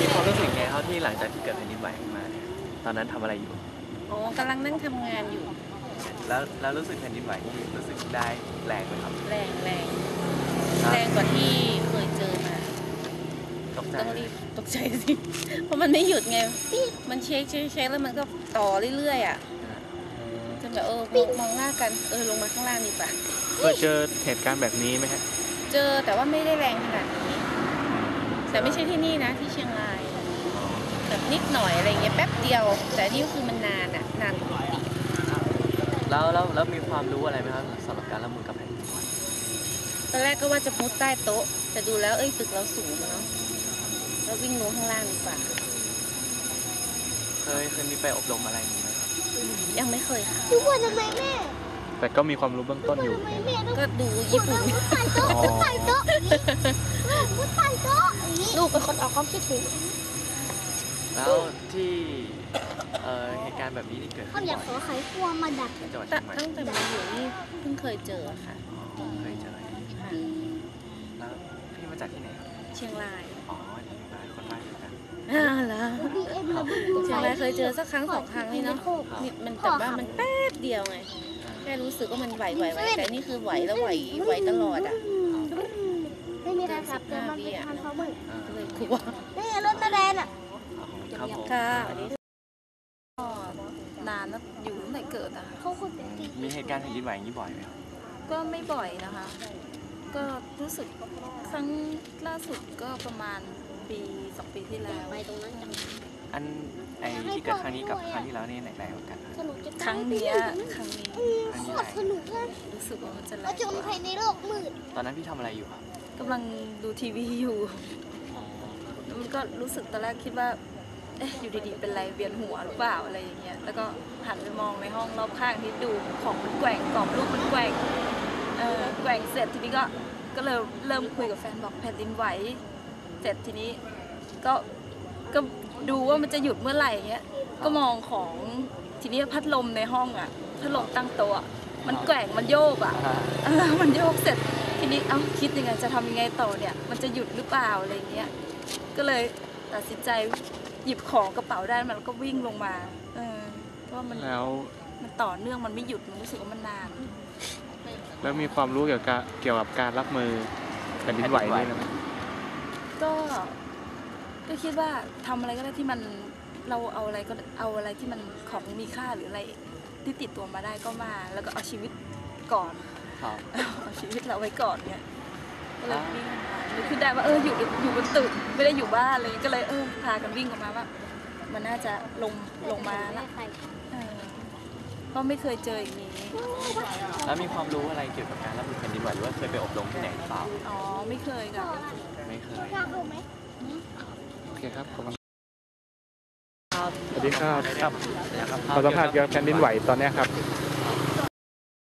มีความรู้สึกไงครับที่หลังจากที่เกิดแผ่นดินไหวขึ้นมาเนี่ยตอนนั้นทำอะไรอยู่ อ๋อกำลังนั่งทำงานอยู่แล้วแล้วรู้สึกแผ่นดินไหวนี่รู้สึกได้แรงไหมครับ แรงแรง ครับ แรงกว่าที่เคยเจอมา ตกใจต้องรีบตกใจสิ เพราะมันไม่หยุดไงปิ๊ดมันเช็คเช็คเช็คแล้วมันก็ต่อเรื่อยๆอะจนแบบเออมองมองหน้ากันเออลงมาข้างล่างดีกว่าเคยเจอเหตุการณ์แบบนี้ไหมฮะเจอแต่ว่าไม่ได้แรงขนาดนี้ แต่ไม่ใช่ที่นี่นะที่เชียงรายแบบนิดหน่อยอะไรเงี้ยแป๊บเดียว แต่นี่ก็คือมันนานอะนานกว่าปกติแล้วแล้วแล้วมีความรู้อะไรไหมครับสำหรับการรับมือกับแผ่นดินไหวตอนแรกก็ว่าจะมุดใต้โต๊ะ แต่ดูแล้วเอ้ยตึกเราสูงเนาะ เราวิ่งลงข้างล่างดีกว่า เคยเคยมีไปอบรมอะไรอย่างนี้ไหมครับยังไม่เคยค่ะ ทุกคนทำไมแม่แต่ก็มีความรู้เบื้องต้นอยู่ ทำไมแม่ต้องก็ดูญี่ปุ่นมุดใต้โต๊ะมุดใต้โต๊ะอย่างนี้มุดใต้โต๊ะอย่างนี้ลูกเป็นคนออกความคิดถึงแล้วที่เอ่อเหตุการณ์แบบนี้นี่เกิดเขาขึ้นอยากบ่ขอยอไขควงมาดักในจังหวัดตั้เชียงใหม่งแต่มาอยู่นี่เพิ่งเคยเจอค่ะอ๋อเคยเจอค่ะแล้วพี่มาจากที่ไหนครับเชียงราย อ๋อ อบีเอ็มเราไม่รู้เชียงรายเคยเจอสักครั้งสองครั้งนี่เนาะนี่มันแต่ว่ามันแป๊บเดียวไงแค่รู้สึกว่ามันไหวไหวไหวแต่นี่คือไหวแล้วไหวไหวตลอดอะไม่มีใครขับแต่มันเป็นทางเขาเบิกอ่าก็เลยกลัวนี่ไงรถนาแดนอะครับผมค่ะสวัสดีก็นานแล้วอยู่ตั้งแต่เกิดอะค่ะเขาคนตีมีเหตุการณ์แผ่นดินไหวอย่างนี้บ่อยไหมครับก็ไม่บ่อยนะคะ ก็รู้สึกครั้งล่าสุดก็ประมาณปีสองปีที่แล้วไปตรงนั้นจัง อันไอที่เกิดครั้งนี้กับครั้งที่แล้วนี่ไหนแรงกว่ากันครับสนุกจะครั้งเนี้ยครั้งนี้ครั้งนี้ตแรรงสนุกเลยรู้สึกว่ามันจะแรแล้วงจนกว่าภายในโลกมืดตอนนั้นพี่ทำอะไรอยู่ครับกำลังดูทีวีอยู่แล้วมันก็รู้สึกตอนแรกคิดว่าเอ๊ะอยู่ดีๆเป็นไรเวียนหัวหรือเปล่าอะไรอย่างเงี้ยแล้วก็หันไปมองในห้องรอบข้างที่ดูของมันแกว่งกรอบรูปมันแกว่งเออแกว่งเสร็จทีนี้ก็ก็เลยเริ่มคุยกับแฟนบอกแผ่นดินไหว เสร็จทีนี้ก็ก็ ดูว่ามันจะหยุดเมื่อไหร่เงี้ย ก็มองของทีนี้พัดลมในห้องอะ พัดลมตั้งโต๊ะอะมันแกว่งมันโยกอะเออมันโยกเสร็จ ทีนี้เอ้าคิดยังไงจะทำยังไงต่อเนี่ย มันจะหยุดหรือเปล่าอะไรเงี้ย ก็เลยตัดสินใจหยิบของกระเป๋าได้มันก็วิ่งลงมา เออเพราะว่ามันแล้วมันต่อเนื่องมันไม่หยุดมันรู้สึกว่ามันนานแล้วมีความรู้เกี่ยวกับเกี่ยวกับการรับมือแผ่นดินไหวนี่นะก็ ก็คิดว่าทำอะไรก็ได้ที่มันเราเอาอะไรก็เอาอะไรที่มันของมีค่าหรืออะไรที่ติดตัวมาได้ก็มา แล้วก็เอาชีวิตก่อนครับเอาชีวิตเราไว้ก่อนเนี่ยก็เลยวิ่งออกมานึกขึ้นได้ว่าเอออยู่อยู่บนตึกไม่ได้อยู่บ้านเลยก็เลยเออพากันวิ่งออกมาว่า มันน่าจะลงลงมาละเออก็ไม่เคยเจออย่างนี้ แล้วมีความรู้อะไรเกี่ยวกับการรับมือแผ่นดินไหวหรือว่าเคยไปอบรมที่ไหนหรือเปล่า อ๋อ ไม่เคยค่ะ ไม่เคย กล้าพูดไหมโอเคครับขอบคุณครับสวัสดีครับครับขอสัมภาษณ์เกี่ยวกับแผ่นดินไหวตอนเนี้ยครับ